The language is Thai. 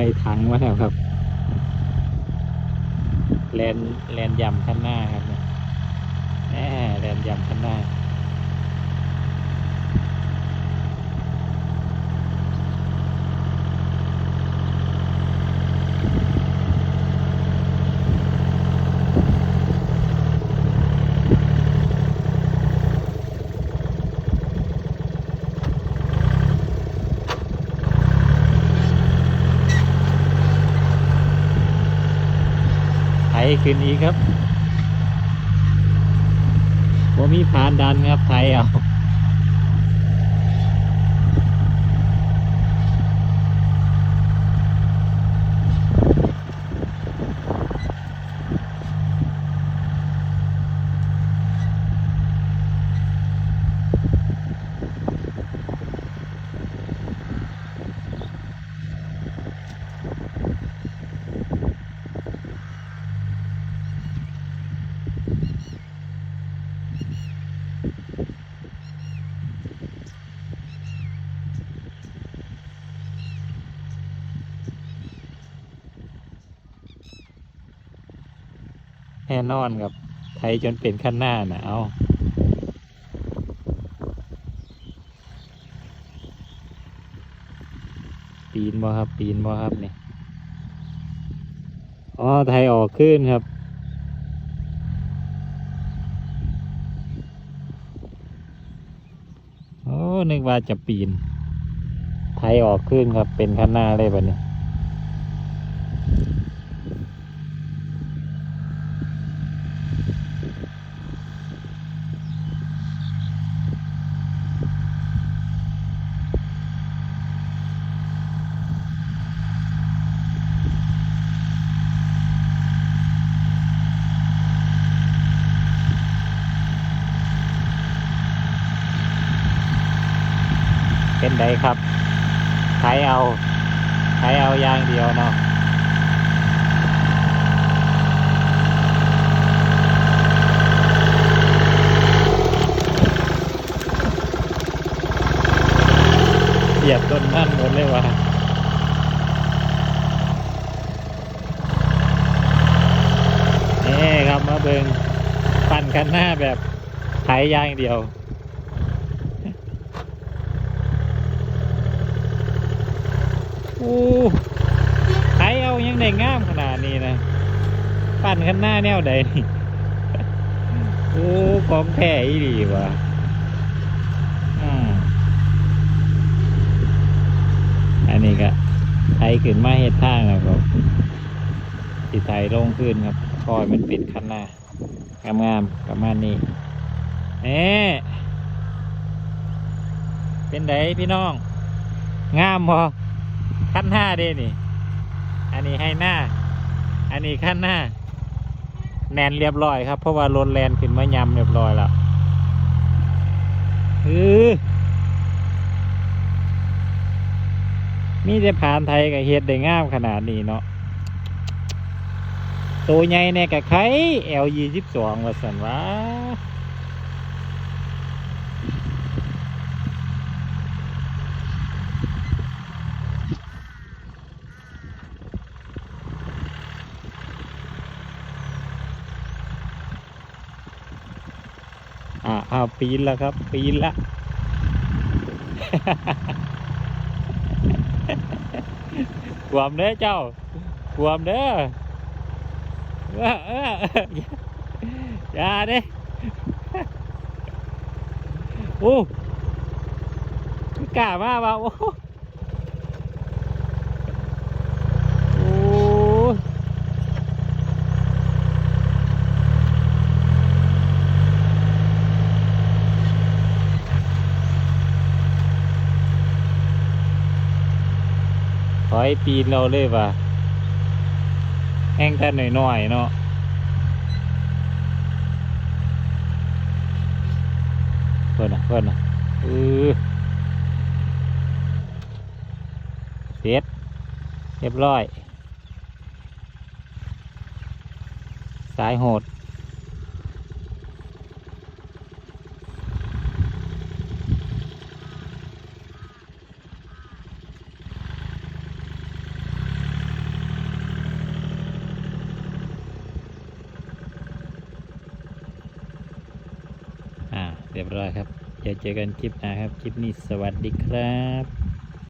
อยถังมาแล้วครับ แลนแลนยำข้างหน้าครับแหมแลนยำข้างหน้า คืนนี้ครับว่ามีผ่านดันครับไทยเอา แน่นอนครับ ไทยจนเป็นขั้นหน้าน่ะเอาปีนบ่ครับ ปีนบ่ครับนี่อ๋อไทยออกขึ้นครับโอ้นึกว่าจะปีน ไทยออกขึ้นครับเป็นขั้นหน้าเลยบัดนี้ นไดครับไถเอาไถเอาอย่างเดียวเนาะเหยียบต้นนั่นหมดเลยว่ะนี่ครับมาเบิงปั่นกันหน้าแบบไถย่างเดียว โอ้ไถเอายัง ได้งามขนาดนี้นะปั่นข้างหน้าแนวใดนี่โอ้ของแท้อีดีว่ะอันนี้ก็ไถขึ้นมาเฮ็ดทางแล้วก็สิไถลงขึ้นครับคอยมันปิดข้างหน้างามๆประมาณนี้เอ๊เป็นไดพี่น้อง งามพอขั้นห้าเด้นี่ อันนี้ให้หน้า อันนี้ขั้นหน้า แนนเรียบร้อยครับ เพราะว่ารถแลนขึ้นมายำเรียบร้อยแล้วคือมีแต่ผ่านไทยกับเฮ็ดได้งามขนาดนี้เนาะตัวใหญ่เนี่ยกับไข่ L ยี่สิบสองว่าสันวะ อ้าวปีนแล้วครับ ปีนละกวมเด้อเจ้ากวมเด้อเออเออเอออย่าเด้โอ้กล้ามาบ่าโอ้โอ้ ถ อยปีนเราเลยว่ะแห้งแต่หน่อยๆเนาะเพื่อนนะเพื่อนนะเออเสร็จเรียบร้อย สายโหด เรียบร้อยครับเดี๋ยวเจอกันคลิปหน้าครับ คลิปนี้สวัสดีครับ